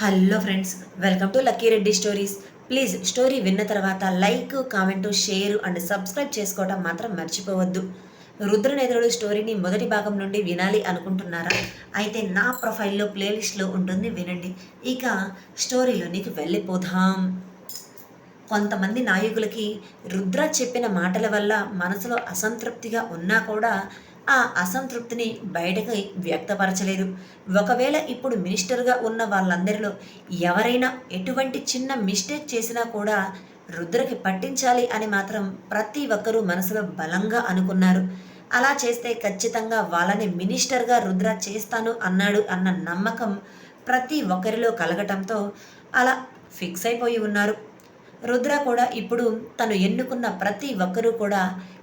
Hello friends welcome to Lucky Reddy stories. Please story విన్న తర్వాత like comment share and subscribe చేసుకోవడం మాత్రం మర్చిపోవద్దు. రుద్రనేత్రుడు స్టోరీని మొదటి భాగం నుండి వినాలి అనుకుంటున్నారా? అయితే నా ప్రొఫైల్లో ప్లేలిస్ట్లో ఉంటుంది వినండి. ఇక స్టోరీలోనికి వెళ్ళిపోదాం. కొంతమంది నాయకులకి రుద్ర చెప్పిన మాటల వల్ల మనసులో అసంతృప్తిగా ఉన్నా కూడా ఆ అసంతృప్తిని బయటకి వ్యక్తపరచలేదు. ఒకవేళ ఇప్పుడు మినిస్టర్గా ఉన్న వాళ్ళందరిలో ఎవరైనా ఎటువంటి చిన్న మిస్టేక్ చేసినా కూడా రుద్రకి పట్టించాలి అని మాత్రం ప్రతి ఒక్కరూ మనసులో బలంగా అనుకున్నారు. అలా చేస్తే ఖచ్చితంగా వాళ్ళని మినిస్టర్గా రుద్ర చేస్తాను అన్నాడు అన్న నమ్మకం ప్రతి ఒక్కరిలో కలగటంతో అలా ఫిక్స్ అయిపోయి ఉన్నారు. రుద్ర కూడా ఇప్పుడు తను ఎన్నుకున్న ప్రతి ఒక్కరూ కూడా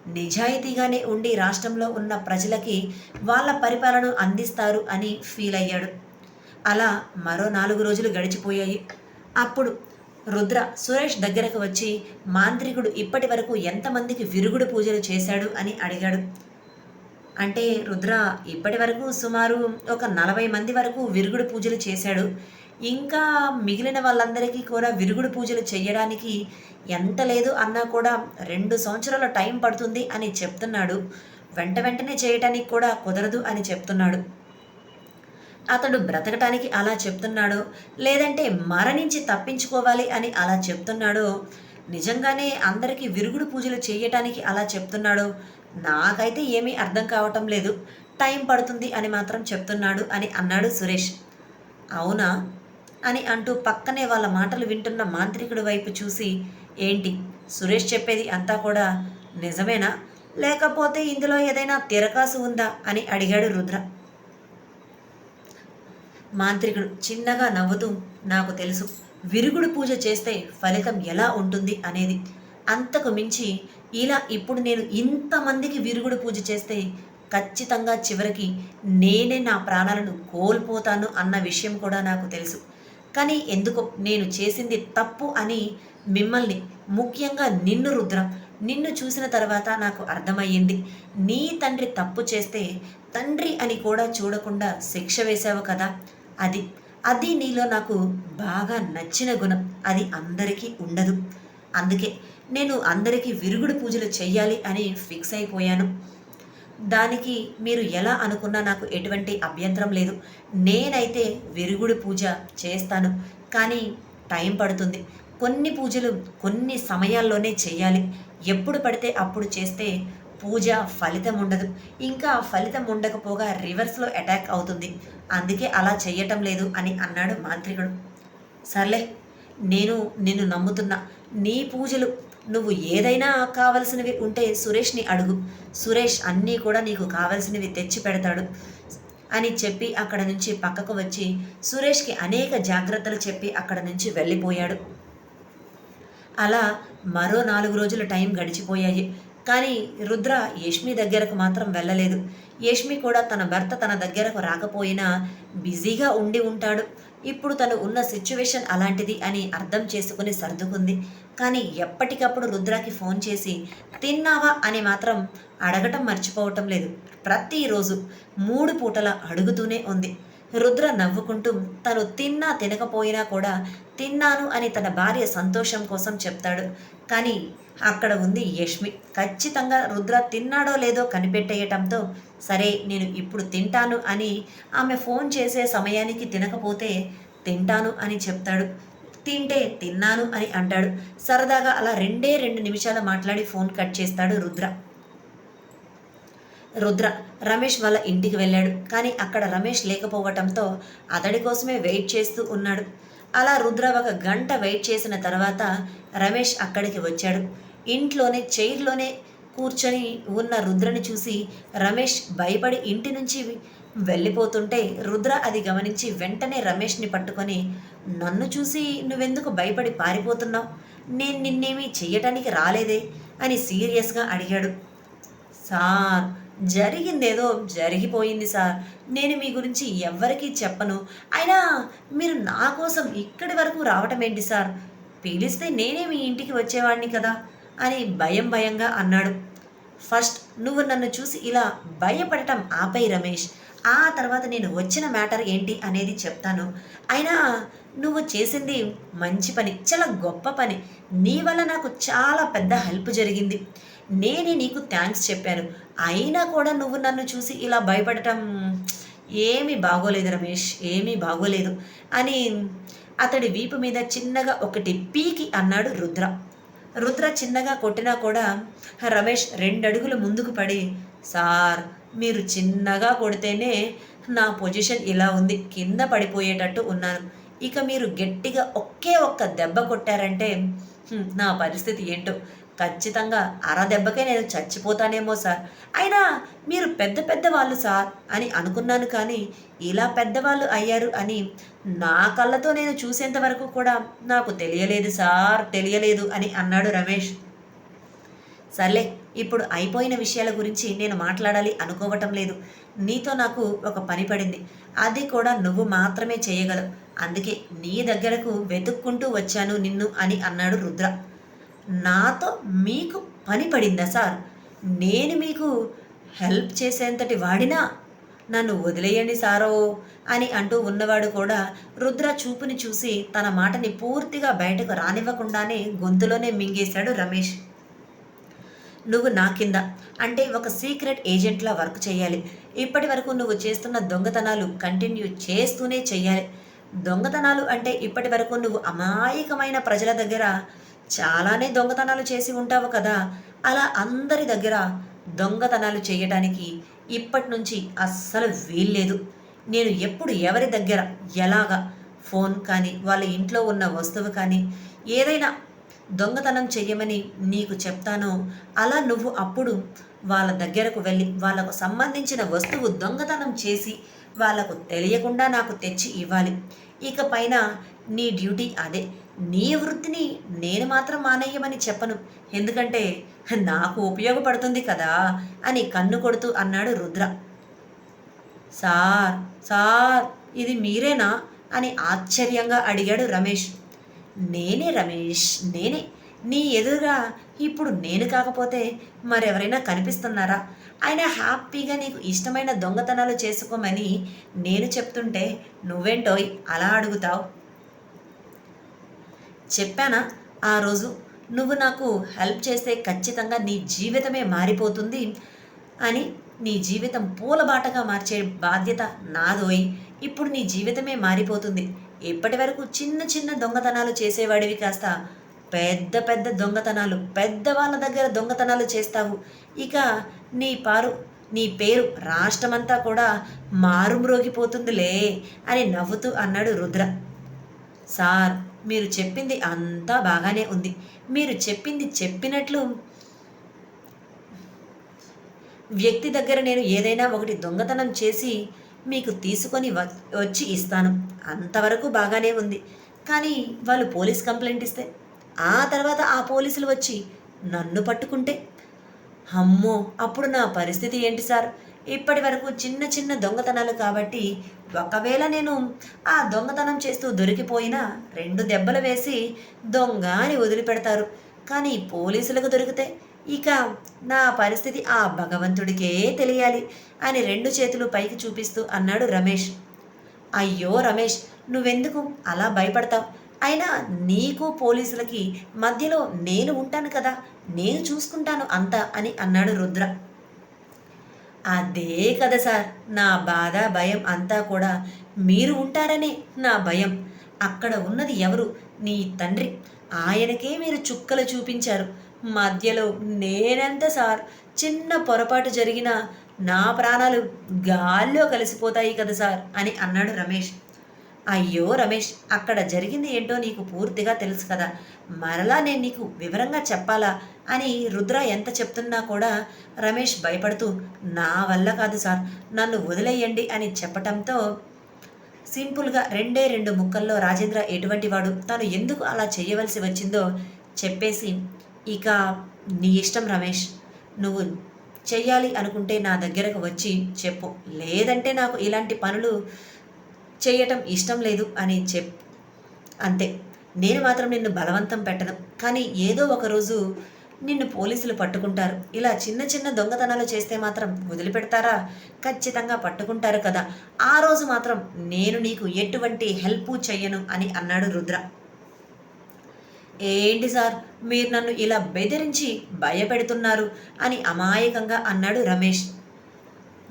నిజాయితీగానే ఉండి రాష్ట్రంలో ఉన్న ప్రజలకి వాళ్ళ పరిపాలన అందిస్తారు అని ఫీల్ అయ్యాడు. అలా మరో నాలుగు రోజులు గడిచిపోయాయి. అప్పుడు రుద్ర సురేష్ దగ్గరకు వచ్చి మాంత్రికుడు ఇప్పటి వరకు ఎంతమందికి విరుగుడు పూజలు చేశాడు? అని అడిగాడు. అంటే రుద్ర ఇప్పటి వరకు సుమారు ఒక నలభై మంది వరకు విరుగుడు పూజలు చేశాడు. ఇంకా మిగిలిన వాళ్ళందరికీ కూడా విరుగుడు పూజలు చేయడానికి ఎంత లేదు అన్నా కూడా రెండు సంవత్సరాల టైం పడుతుంది అని చెప్తున్నాడు. వెంట వెంటనే చేయటానికి కూడా కుదరదు అని చెప్తున్నాడు. అతడు బ్రతకటానికి అలా చెప్తున్నాడు. లేదంటే మరణించి తప్పించుకోవాలి అని అలా చెప్తున్నాడో. నిజంగానే అందరికీ విరుగుడు పూజలు చేయటానికి అలా చెప్తున్నాడో. నాకైతే ఏమీ అర్థం కావటం లేదు. టైం పడుతుంది అని మాత్రం చెప్తున్నాడు అని అన్నాడు సురేష్. అవునా? అని అంటూ పక్కనే వాళ్ళ మాటలు వింటున్న మాంత్రికుడి వైపు చూసి ఏంటి? సురేష్ చెప్పేది అంతా కూడా నిజమేనా? లేకపోతే ఇందులో ఏదైనా తిరకాసు ఉందా? అని అడిగాడు రుద్ర. మాంత్రికుడు చిన్నగా నవ్వుతూ నాకు తెలుసు. విరుగుడు పూజ చేస్తే ఫలితం ఎలా ఉంటుంది అనేది అంతకు మించి ఇలా ఇప్పుడు నేను ఇంతమందికి విరుగుడు పూజ చేస్తే ఖచ్చితంగా చివరికి నేనే నా ప్రాణాలను కోల్పోతాను అన్న విషయం కూడా నాకు తెలుసు. కానీ ఎందుకో నేను చేసింది తప్పు అని మిమ్మల్ని ముఖ్యంగా నిన్ను రుద్రం. నిన్ను చూసిన తర్వాత నాకు అర్థమయ్యింది. నీ తండ్రి తప్పు చేస్తే తండ్రి అని కూడా చూడకుండా శిక్ష వేశావు కదా. అది అది నీలో నాకు బాగా నచ్చిన గుణం. అది అందరికీ ఉండదు. అందుకే నేను అందరికీ విరుగుడు పూజలు చెయ్యాలి అని ఫిక్స్ అయిపోయాను. దానికి మీరు ఎలా అనుకున్నా నాకు ఎటువంటి అభ్యంతరం లేదు. నేనైతే విరుగుడు పూజ చేస్తాను. కానీ టైం పడుతుంది. కొన్ని పూజలు కొన్ని సమయాల్లోనే చేయాలి. ఎప్పుడు పడితే అప్పుడు చేస్తే పూజ ఫలితం ఉండదు. ఇంకా ఫలితం ఉండకపోగా రివర్స్లో అటాక్ అవుతుంది. అందుకే అలా చేయటం లేదు అని అన్నాడు మాంత్రికుడు. సర్లే నేను నిన్ను నమ్ముతున్నా. నీ పూజలు నువ్వు ఏదైనా కావలసినవి ఉంటే సురేష్ని అడుగు. సురేష్ అన్నీ కూడా నీకు కావలసినవి తెచ్చి పెడతాడు అని చెప్పి అక్కడ నుంచి పక్కకు వచ్చి సురేష్కి అనేక జాగ్రత్తలు చెప్పి అక్కడ నుంచి వెళ్ళిపోయాడు. అలా మరో నాలుగు రోజుల టైం గడిచిపోయాయి. కానీ రుద్ర యష్మి దగ్గరకు మాత్రం వెళ్ళలేదు. యష్మి కూడా తన భర్త తన దగ్గరకు రాకపోయినా బిజీగా ఉండి ఉంటాడు. ఇప్పుడు తను ఉన్న సిచ్యువేషన్ అలాంటిది అని అర్థం చేసుకుని సర్దుకుంది. కానీ ఎప్పటికప్పుడు రుద్రకి ఫోన్ చేసి తిన్నావా? అని మాత్రం అడగటం మర్చిపోవటం లేదు. ప్రతిరోజు మూడు పూటల అడుగుతూనే ఉంది. రుద్ర నవ్వుకుంటూ తను తిన్నా తినకపోయినా కూడా తిన్నాను అని తన భార్య సంతోషం కోసం చెప్తాడు. కానీ అక్కడ ఉంది యష్మి. ఖచ్చితంగా రుద్ర తిన్నాడో లేదో కనిపెట్టేయటంతో సరే నేను ఇప్పుడు తింటాను అని ఆమె ఫోన్ చేసే సమయానికి తినకపోతే తింటాను అని చెప్తాడు. తింటే తిన్నాను అని అంటాడు. సరదాగా అలా రెండే రెండు నిమిషాలు మాట్లాడి ఫోన్ కట్ చేస్తాడు రుద్ర. రుద్ర రమేష్ వాళ్ళ ఇంటికి వెళ్ళాడు. కానీ అక్కడ రమేష్ లేకపోవటంతో అతడి కోసమే వెయిట్ చేస్తూ ఉన్నాడు. అలా రుద్ర ఒక గంట వెయిట్ చేసిన తర్వాత రమేష్ అక్కడికి వచ్చాడు. ఇంట్లోనే చైర్లోనే కూర్చొని ఉన్న రుద్రని చూసి రమేష్ భయపడి ఇంటి నుంచి వెళ్ళిపోతుంటే రుద్ర అది గమనించి వెంటనే రమేష్ని పట్టుకొని నన్ను చూసి నువ్వెందుకు భయపడి పారిపోతున్నావు? నేను నిన్నేమీ చెయ్యటానికి రాలేదే? అని సీరియస్గా అడిగాడు. సార్ జరిగిందేదో జరిగిపోయింది సార్. నేను మీ గురించి ఎవ్వరికీ చెప్పను. అయినా మీరు నా కోసం ఇక్కడి వరకు రావటం ఏంటి సార్? పిలిస్తే నేనే మీ ఇంటికి వచ్చేవాడిని కదా? అని భయం భయంగా అన్నాడు. ఫస్ట్ నువ్వు నన్ను చూసి ఇలా భయపడటం ఆపై రమేష్. ఆ తర్వాత నేను వచ్చిన మ్యాటర్ ఏంటి అనేది చెప్తాను. అయినా నువ్వు చేసింది మంచి పని చాలా గొప్ప పని. నీ వల్ల నాకు చాలా పెద్ద హెల్ప్ జరిగింది. నేనే నీకు థ్యాంక్స్ చెప్పాను. అయినా కూడా నువ్వు నన్ను చూసి ఇలా భయపడటం ఏమీ బాగోలేదు రమేష్ ఏమీ బాగోలేదు అని అతడి వీపు మీద చిన్నగా ఒకటి పీకి అన్నాడు రుద్ర. రుద్ర చిన్నగా కొట్టినా కూడా రమేష్ రెండడుగులు ముందుకు పడి సార్ మీరు చిన్నగా కొడితేనే నా పొజిషన్ ఇలా ఉంది కింద పడిపోయేటట్టు ఉన్నాను. ఇక మీరు గట్టిగా ఒకే ఒక్క దెబ్బ కొట్టారంటే నా పరిస్థితి ఏంటో ఖచ్చితంగా అర దెబ్బకే నేను చచ్చిపోతానేమో సార్. అయినా మీరు పెద్ద పెద్ద వాళ్ళు సార్ అని అనుకున్నాను కానీ ఇలా పెద్దవాళ్ళు అయ్యారు అని నా కళ్ళతో నేను చూసేంత వరకు కూడా నాకు తెలియలేదు సార్ తెలియలేదు అని అన్నాడు రమేష్. సర్లే ఇప్పుడు అయిపోయిన విషయాల గురించి నేను మాట్లాడాలి అనుకోవటం లేదు. నీతో నాకు ఒక పని పడింది. అది కూడా నువ్వు మాత్రమే చేయగలవు. అందుకే నీ దగ్గరకు వెతుక్కుంటూ వచ్చాను నిన్ను అని అన్నాడు రుద్ర. నాతో మీకు పని పడిందా సార్? నేను మీకు హెల్ప్ చేసేంతటి వాడినా? నన్ను వదిలేయండి సారో అని అంటూ ఉన్నవాడు కూడా రుద్ర చూపుని చూసి తన మాటని పూర్తిగా బయటకు రానివ్వకుండానే గొంతులోనే మింగేశాడు రమేష్. నువ్వు నా కింద అంటే ఒక సీక్రెట్ ఏజెంట్లా వర్క్ చేయాలి. ఇప్పటి వరకు నువ్వు చేస్తున్న దొంగతనాలు కంటిన్యూ చేస్తూనే చెయ్యాలి దొంగతనాలు అంటే ఇప్పటి వరకు నువ్వు అమాయకమైన ప్రజల దగ్గర చాలానే దొంగతనాలు చేసి ఉంటావు కదా. అలా అందరి దగ్గర దొంగతనాలు చేయటానికి ఇప్పటి నుంచి అస్సలు వీల్లేదు. నేను ఎప్పుడు ఎవరి దగ్గర ఎలాగా ఫోన్ కానీ వాళ్ళ ఇంట్లో ఉన్న వస్తువు కానీ ఏదైనా దొంగతనం చెయ్యమని నీకు చెప్తానో అలా నువ్వు అప్పుడు వాళ్ళ దగ్గరకు వెళ్ళి వాళ్ళకు సంబంధించిన వస్తువు దొంగతనం చేసి వాళ్ళకు తెలియకుండా నాకు తెచ్చి ఇవ్వాలి. ఇక పైన నీ డ్యూటీ అదే. నీ వృత్తిని నేను మాత్రం మానేయమని చెప్పను. ఎందుకంటే నాకు ఉపయోగపడుతుంది కదా అని కన్ను కొడుతూ అన్నాడు రుద్ర. సార్ సార్ ఇది మీరేనా? అని ఆశ్చర్యంగా అడిగాడు రమేష్. నేనే రమేష్ నేనే. నీ ఎదురుగా ఇప్పుడు నేను కాకపోతే మరెవరైనా కనిపిస్తున్నారా? ఆయన హ్యాపీగా నీకు ఇష్టమైన దొంగతనాలు చేసుకోమని నేను చెప్తుంటే నువ్వేంటోయ్ అలా అడుగుతావు? చెప్పానా? ఆ రోజు నువ్వు నాకు హెల్ప్ చేస్తే ఖచ్చితంగా నీ జీవితమే మారిపోతుంది అని నీ జీవితం పూలబాటగా మార్చే బాధ్యత నాదోయ్ ఇప్పుడు నీ జీవితమే మారిపోతుంది. ఇప్పటి వరకు చిన్న చిన్న దొంగతనాలు చేసేవాడివి కాస్త. పెద్ద పెద్ద దొంగతనాలు పెద్దవాళ్ళ దగ్గర దొంగతనాలు చేస్తావు. ఇక నీ పారు నీ పేరు రాష్ట్రమంతా కూడా మారుమ్రోగిపోతుందిలే అని నవ్వుతూ అన్నాడు రుద్ర. సార్ మీరు చెప్పింది అంతా బాగానే ఉంది. మీరు చెప్పింది చెప్పినట్లు వ్యక్తి దగ్గర నేను ఏదైనా ఒకటి దొంగతనం చేసి మీకు తీసుకొని వచ్చి ఇస్తాను. అంతవరకు బాగానే ఉంది. కానీ వాళ్ళు పోలీస్ కంప్లైంట్ ఇస్తే ఆ తర్వాత ఆ పోలీసులు వచ్చి నన్ను పట్టుకుంటే? అమ్మో! అప్పుడు నా పరిస్థితి ఏంటి సార్? ఇప్పటి వరకు చిన్న చిన్న దొంగతనాలు కాబట్టి ఒకవేళ నేను ఆ దొంగతనం చేస్తూ దొరికిపోయినా రెండు దెబ్బలు వేసి దొంగ అని వదిలిపెడతారు. కానీ పోలీసులకు దొరికితే ఇక నా పరిస్థితి ఆ భగవంతుడికే తెలియాలి అని రెండు చేతులు పైకి చూపిస్తూ అన్నాడు రమేష్. అయ్యో రమేష్ నువ్వెందుకు అలా భయపడతావు? అయినా నీకు పోలీసులకి మధ్యలో నేను ఉంటాను కదా నేను చూసుకుంటాను అంతా అని అన్నాడు రుద్ర. అదే కదా సార్. నా బాధ భయం అంతా కూడా మీరు ఉంటారనే నా భయం. అక్కడ ఉన్నది ఎవరు? నీ తండ్రి. ఆయనకే మీరు చుక్కలు చూపించారు. మధ్యలో నేనెంత సార్? చిన్న పొరపాటు జరిగినా నా ప్రాణాలు గాల్లో కలిసిపోతాయి కదా సార్ అని అన్నాడు రమేష్. అయ్యో రమేష్ అక్కడ జరిగింది ఏంటో నీకు పూర్తిగా తెలుసు కదా. మరలా నేను నీకు వివరంగా చెప్పాలా? అని రుద్ర ఎంత చెప్తున్నా కూడా రమేష్ భయపడుతూ నా వల్ల కాదు సార్ నన్ను వదిలేయండి అని చెప్పటంతో సింపుల్గా రెండే రెండు ముక్కల్లో రాజేంద్ర ఎటువంటి వాడు తాను ఎందుకు అలా చేయవలసి వచ్చిందో చెప్పేసి ఇక నీ ఇష్టం రమేష్ నువ్వు చెయ్యాలి అనుకుంటే నా దగ్గరకు వచ్చి చెప్పు. లేదంటే నాకు ఇలాంటి పనులు చేయటం ఇష్టం లేదు అని చెప్ అంతే. నేను మాత్రం నిన్ను బలవంతం పెట్టను. కానీ ఏదో ఒక రోజు నిన్ను పోలీసులు పట్టుకుంటారు. ఇలా చిన్న చిన్న దొంగతనాలు చేస్తే మాత్రం వదిలిపెడతారా? ఖచ్చితంగా పట్టుకుంటారు కదా. ఆ రోజు మాత్రం నేను నీకు ఎటువంటి హెల్ప్ చెయ్యను అని అన్నాడు రుద్ర. ఏంటి సార్ మీరు నన్ను ఇలా బెదిరించి భయపెడుతున్నారు అని అమాయకంగా అన్నాడు రమేష్.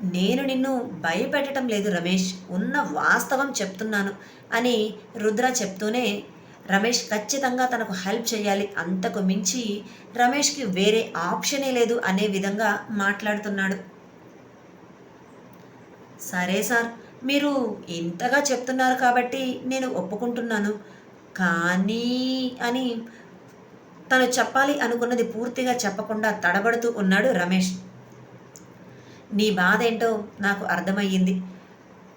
నేను నిన్ను భయపెట్టడం లేదు రమేష్ ఉన్న వాస్తవం చెప్తున్నాను అని రుద్ర చెప్తూనే రమేష్ ఖచ్చితంగా తనకు హెల్ప్ చేయాలి. అంతకు మించి రమేష్కి వేరే ఆప్షనే లేదు అనే విధంగా మాట్లాడుతున్నాడు. సరే సార్ మీరు ఇంతగా చెప్తున్నారు కాబట్టి నేను ఒప్పుకుంటున్నాను. కానీ అని తను చెప్పాలి అనుకున్నది పూర్తిగా చెప్పకుండా తడబడుతూ ఉన్నాడు రమేష్. నీ బాధ ఏంటో నాకు అర్థమయ్యింది.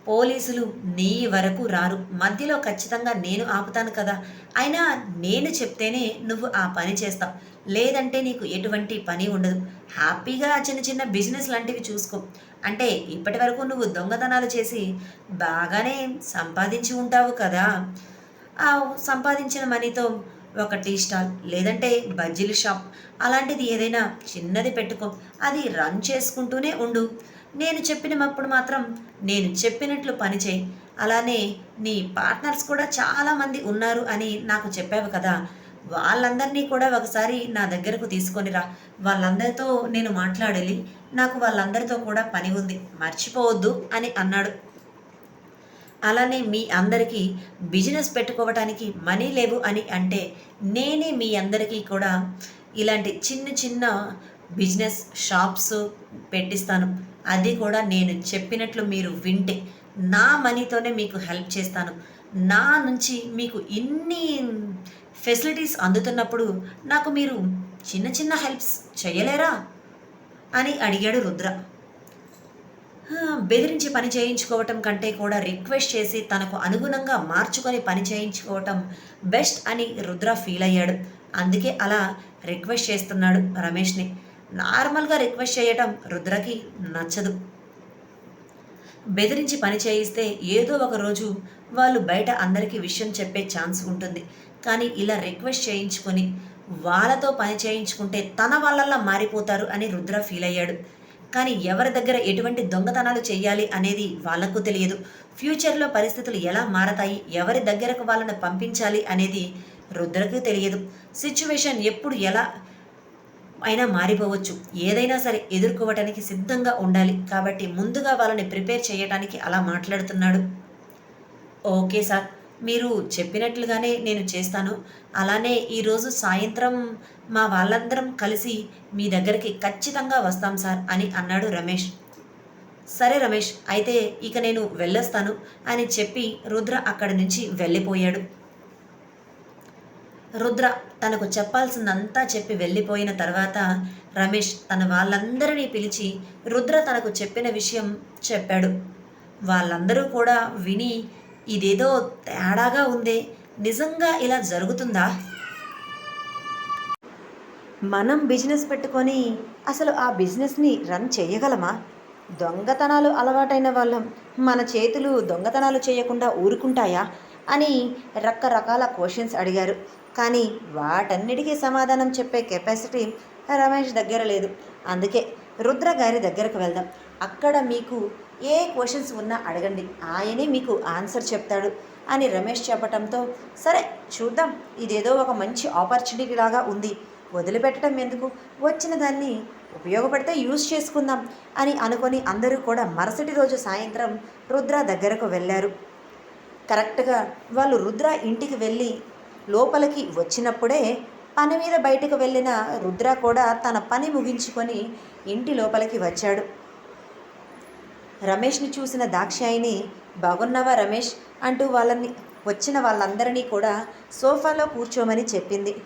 పోలీసులు నీ వరకు రారు. మధ్యలో ఖచ్చితంగా నేను ఆపుతాను కదా. అయినా నేను చెప్తేనే నువ్వు ఆ పని చేస్తావు. లేదంటే నీకు ఎటువంటి పని ఉండదు. హ్యాపీగా చిన్న చిన్న బిజినెస్ లాంటివి చూసుకో. అంటే ఇప్పటి వరకు నువ్వు దొంగతనాలు చేసి బాగానే సంపాదించి ఉంటావు కదా. ఆ సంపాదించిన మనీతో ఒక టీ స్టాల్ లేదంటే బజ్జీల షాప్. అలాంటిది ఏదైనా చిన్నది పెట్టుకో. అది రన్ చేసుకుంటూనే ఉండు. నేను చెప్పినప్పుడు మాత్రం నేను చెప్పినట్లు పనిచేయి అలానే నీ పార్ట్నర్స్ కూడా చాలామంది ఉన్నారు అని నాకు చెప్పావు కదా. వాళ్ళందరినీ కూడా ఒకసారి నా దగ్గరకు తీసుకొని రా. వాళ్ళందరితో నేను మాట్లాడాలి. నాకు వాళ్ళందరితో కూడా పని ఉంది. మర్చిపోవద్దు అని అన్నాడు. అలానే మీ అందరికీ బిజినెస్ పెట్టుకోవటానికి మనీ లేవు అని అంటే నేనే మీ అందరికీ కూడా ఇలాంటి చిన్న చిన్న బిజినెస్ షాప్స్ పెట్టిస్తాను. అది కూడా నేను చెప్పినట్లు మీరు వింటే నా మనీతోనే మీకు హెల్ప్ చేస్తాను. నా నుంచి మీకు ఇన్ని ఫెసిలిటీస్ అందుతున్నప్పుడు నాకు మీరు చిన్న చిన్న హెల్ప్స్ చేయలేరా? అని అడిగాడు రుద్ర. బెదిరించి పని చేయించుకోవటం కంటే కూడా రిక్వెస్ట్ చేసి తనకు అనుగుణంగా మార్చుకొని పని చేయించుకోవటం బెస్ట్ అని రుద్ర ఫీల్ అయ్యాడు. అందుకే అలా రిక్వెస్ట్ చేస్తున్నాడు రమేష్ని. నార్మల్గా రిక్వెస్ట్ చేయటం రుద్రకి నచ్చదు. బెదిరించి పని చేయిస్తే ఏదో ఒక రోజు వాళ్ళు బయట అందరికీ విషయం చెప్పే ఛాన్స్ ఉంటుంది. కానీ ఇలా రిక్వెస్ట్ చేయించుకొని వాళ్ళతో పని చేయించుకుంటే తన వాళ్ళల్లా మారిపోతారు అని రుద్ర ఫీల్ అయ్యాడు. కానీ ఎవరి దగ్గర ఎటువంటి దొంగతనాలు చేయాలి అనేది వాళ్ళకు తెలియదు. ఫ్యూచర్లో పరిస్థితులు ఎలా మారతాయి ఎవరి దగ్గరకు వాళ్ళని పంపించాలి అనేది రుద్రకు తెలియదు. సిచ్యువేషన్ ఎప్పుడు ఎలా అయినా మారిపోవచ్చు. ఏదైనా సరే ఎదుర్కోవటానికి సిద్ధంగా ఉండాలి. కాబట్టి ముందుగా వాళ్ళని ప్రిపేర్ చేయడానికి అలా మాట్లాడుతున్నాడు. Okay sir. మీరు చెప్పినట్లుగానే నేను చేస్తాను. అలానే ఈరోజు సాయంత్రం మా వాళ్ళందరం కలిసి మీ దగ్గరికి ఖచ్చితంగా వస్తాం సార్ అని అన్నాడు రమేష్. సరే రమేష్ అయితే ఇక నేను వెళ్ళొస్తాను అని చెప్పి రుద్ర అక్కడి నుంచి వెళ్ళిపోయాడు. రుద్ర తనకు చెప్పాల్సిందంతా చెప్పి వెళ్ళిపోయిన తర్వాత రమేష్ తన వాళ్ళందరినీ పిలిచి రుద్ర తనకు చెప్పిన విషయం చెప్పాడు. వాళ్ళందరూ కూడా విని ఇదేదో తేడాగా ఉందే. నిజంగా ఇలా జరుగుతుందా? మనం బిజినెస్ పెట్టుకొని అసలు ఆ బిజినెస్ని రన్ చేయగలమా? దొంగతనాలు అలవాటైన వాళ్ళం. మన చేతులు దొంగతనాలు చేయకుండా ఊరుకుంటాయా? అని రకరకాల క్వశ్చన్స్ అడిగారు. కానీ వాటన్నిటికీ సమాధానం చెప్పే కెపాసిటీ రమేష్ దగ్గర లేదు. అందుకే రుద్ర గారి దగ్గరకు వెళ్దాం. అక్కడ మీకు ఏ క్వశ్చన్స్ ఉన్నా అడగండి. ఆయనే మీకు ఆన్సర్ చెప్తాడు అని రమేష్ చెప్పటంతో సరే చూద్దాం. ఇదేదో ఒక మంచి ఆపర్చునిటీ లాగా ఉంది. వదిలిపెట్టడం ఎందుకు? వచ్చిన దాన్ని ఉపయోగపడితే యూజ్ చేసుకుందాం అని అనుకొని అందరూ కూడా మరుసటి రోజు సాయంత్రం రుద్ర దగ్గరకు వెళ్ళారు. కరెక్ట్గా వాళ్ళు రుద్ర ఇంటికి వెళ్ళి లోపలికి వచ్చినప్పుడే పని మీద బయటకు వెళ్ళిన రుద్ర కూడా తన పని ముగించుకొని ఇంటి లోపలికి వచ్చాడు. రమేష్ని చూసిన దాక్షాయిని బాగున్నావా రమేష్? అంటూ వాళ్ళని వచ్చిన వాళ్ళందరినీ కూడా సోఫాలో కూర్చోమని చెప్పింది.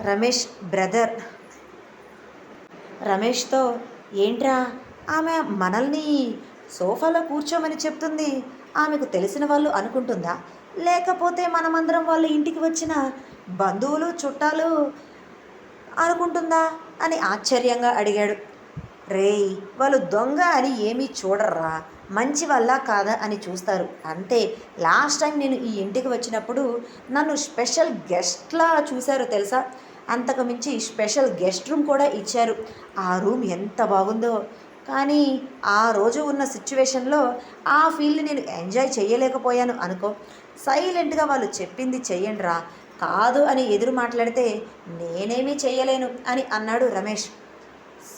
రమేష్ బ్రదర్. రమేష్తో ఏంట్రా? ఆమె మనల్ని సోఫాలో కూర్చోమని చెప్తుంది. ఆమెకు తెలిసిన వాళ్ళు అనుకుంటుందా? లేకపోతే మనమందరం వాళ్ళ ఇంటికి వచ్చిన బంధువులు చుట్టాలు అనుకుంటుందా? అని ఆశ్చర్యంగా అడిగాడు. రేయ్ వాళ్ళు దొంగ అని ఏమీ చూడర్రా. మంచి వల్ల కాదా అని చూస్తారు. అంతే. లాస్ట్ టైం నేను ఈ ఇంటికి వచ్చినప్పుడు నన్ను స్పెషల్ గెస్ట్లా చూశారు తెలుసా? అంతకు మించి స్పెషల్ గెస్ట్ రూమ్ కూడా ఇచ్చారు. ఆ రూమ్ ఎంత బాగుందో. కానీ ఆ రోజు ఉన్న సిచ్యువేషన్లో ఆ ఫీల్ని నేను ఎంజాయ్ చేయలేకపోయాను అనుకో. సైలెంట్గా వాళ్ళు చెప్పింది చెయ్యండి రా కాదు అని ఎదురు మాట్లాడితే నేనేమీ చేయలేను అని అన్నాడు రమేష్.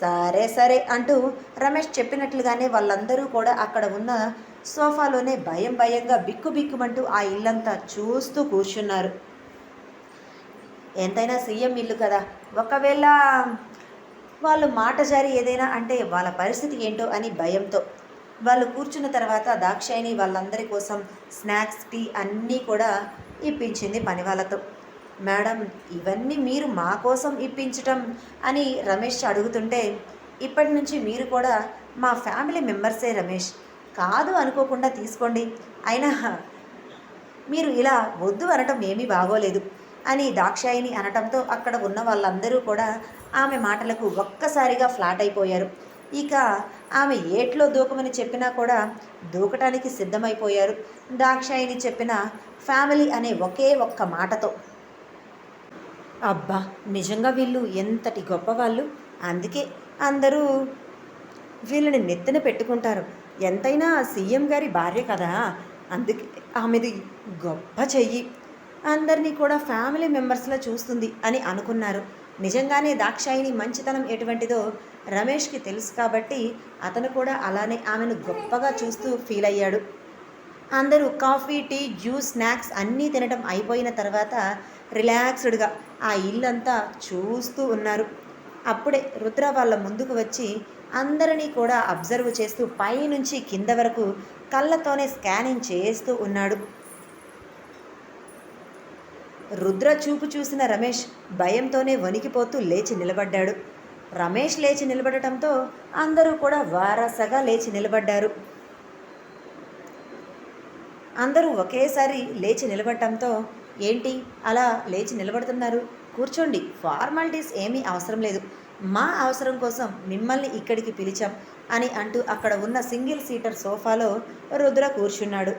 సరే సరే అంటూ రమేష్ చెప్పినట్లుగానే వాళ్ళందరూ కూడా అక్కడ ఉన్న సోఫాలోనే భయం భయంగా బిక్కు బిక్కుమంటూ ఆ ఇల్లంతా చూస్తూ కూర్చున్నారు. ఎంతైనా సీఎం ఇల్లు కదా. ఒకవేళ వాళ్ళు మాట జారి ఏదైనా అంటే వాళ్ళ పరిస్థితి ఏంటో అని భయంతో వాళ్ళు కూర్చున్న తర్వాత దాక్షాయిని వాళ్ళందరి కోసం స్నాక్స్ టీ అన్నీ కూడా ఇప్పించింది పని వాళ్ళతో మేడం ఇవన్నీ మీరు మా కోసం ఇప్పించటం అని రమేష్ అడుగుతుంటే ఇప్పటి నుంచి మీరు కూడా మా ఫ్యామిలీ మెంబర్సే రమేష్. కాదు అనుకోకుండా తీసుకోండి. అయినా మీరు ఇలా వద్దు అనటం ఏమీ బాగోలేదు అని దాక్షాయిని అనటంతో అక్కడ ఉన్న వాళ్ళందరూ కూడా ఆమె మాటలకు ఒక్కసారిగా ఫ్లాట్ అయిపోయారు. ఇక ఆమె ఏట్లో దూకమని చెప్పినా కూడా దూకటానికి సిద్ధమైపోయారు. దాక్షాయిని చెప్పిన ఫ్యామిలీ అనే ఒకే ఒక్క మాటతో. అబ్బా నిజంగా వీళ్ళు ఎంతటి గొప్పవాళ్ళు. అందుకే అందరూ వీళ్ళని నెత్తిన పెట్టుకుంటారు. ఎంతైనా సీఎం గారి భార్య కదా. అందుకే ఆమెది గొప్ప చెయ్యి. అందరినీ కూడా ఫ్యామిలీ మెంబర్స్లో చూస్తుంది అని అనుకున్నారు. నిజంగానే దాక్షాయిని మంచితనం ఎటువంటిదో రమేష్కి తెలుసు కాబట్టి అతను కూడా అలానే ఆమెను గొప్పగా చూస్తూ ఫీల్ అయ్యాడు. అందరూ కాఫీ టీ జ్యూస్ స్నాక్స్ అన్నీ తినడం అయిపోయిన తర్వాత రిలాక్స్డ్గా ఆ ఇల్లంతా చూస్తూ ఉన్నారు. అప్పుడే రుద్ర వాళ్ళ ముందుకు వచ్చి అందరినీ కూడా అబ్జర్వ్ చేస్తూ పైనుంచి కింద వరకు కళ్ళతోనే స్కానింగ్ చేస్తూ ఉన్నాడు. రుద్ర చూపు చూసిన రమేష్ భయంతోనే వణికిపోతూ లేచి నిలబడ్డాడు. రమేష్ లేచి నిలబడటంతో అందరూ కూడా వారసగా లేచి నిలబడ్డారు. అందరూ ఒకేసారి లేచి నిలబడటంతో ఏంటి? అలా లేచి నిలబడుతున్నారు. కూర్చోండి. ఫార్మాలిటీస్ ఏమీ అవసరం లేదు. మా అవసరం కోసం మిమ్మల్ని ఇక్కడికి పిలిచాం అని అంటూ అక్కడ ఉన్న సింగిల్ సీటర్ సోఫాలో రుద్ర కూర్చున్నాడు.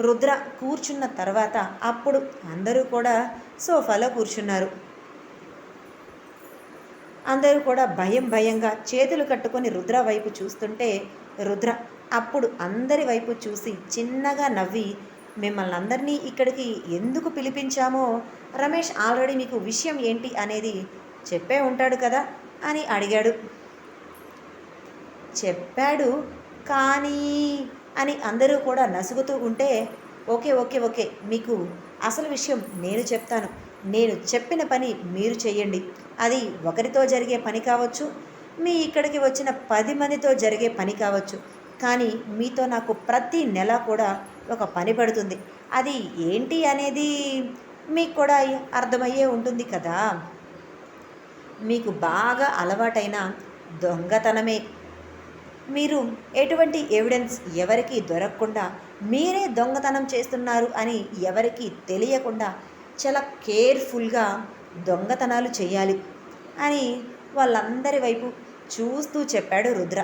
రుద్ర కూర్చున్న తర్వాత అప్పుడు అందరూ కూడా సోఫాలో కూర్చున్నారు. అందరూ కూడా భయం భయంగా చేతులు కట్టుకొని రుద్ర వైపు చూస్తుంటే రుద్ర అప్పుడు అందరి వైపు చూసి చిన్నగా నవ్వి మిమ్మల్ని అందరినీ ఇక్కడికి ఎందుకు పిలిపించామో రమేష్ ఆల్రెడీ మీకు విషయం ఏంటి అనేది చెప్పే ఉంటాడు కదా అని అడిగాడు. చెప్పాడు కానీ అని అందరూ కూడా నసుగుతూ ఉంటే ఓకే ఓకే ఓకే మీకు అసలు విషయం నేను చెప్తాను. నేను చెప్పిన పని మీరు చేయండి అది ఒకరితో జరిగే పని కావచ్చు మీ ఇక్కడికి వచ్చిన పది మందితో జరిగే పని కావచ్చు. కానీ మీతో నాకు ప్రతి నెల కూడా ఒక పని పడుతుంది. అది ఏంటి అనేది మీకు కూడా అర్థమయ్యే ఉంటుంది కదా. మీకు బాగా అలవాటైన దొంగతనమే. మీరు ఎటువంటి ఎవిడెన్స్ ఎవరికీ దొరకకుండా మీరే దొంగతనం చేస్తున్నారు అని ఎవరికి తెలియకుండా చాలా కేర్ఫుల్గా దొంగతనాలు చేయాలి అని వాళ్ళందరి వైపు చూస్తూ చెప్పాడు రుద్ర.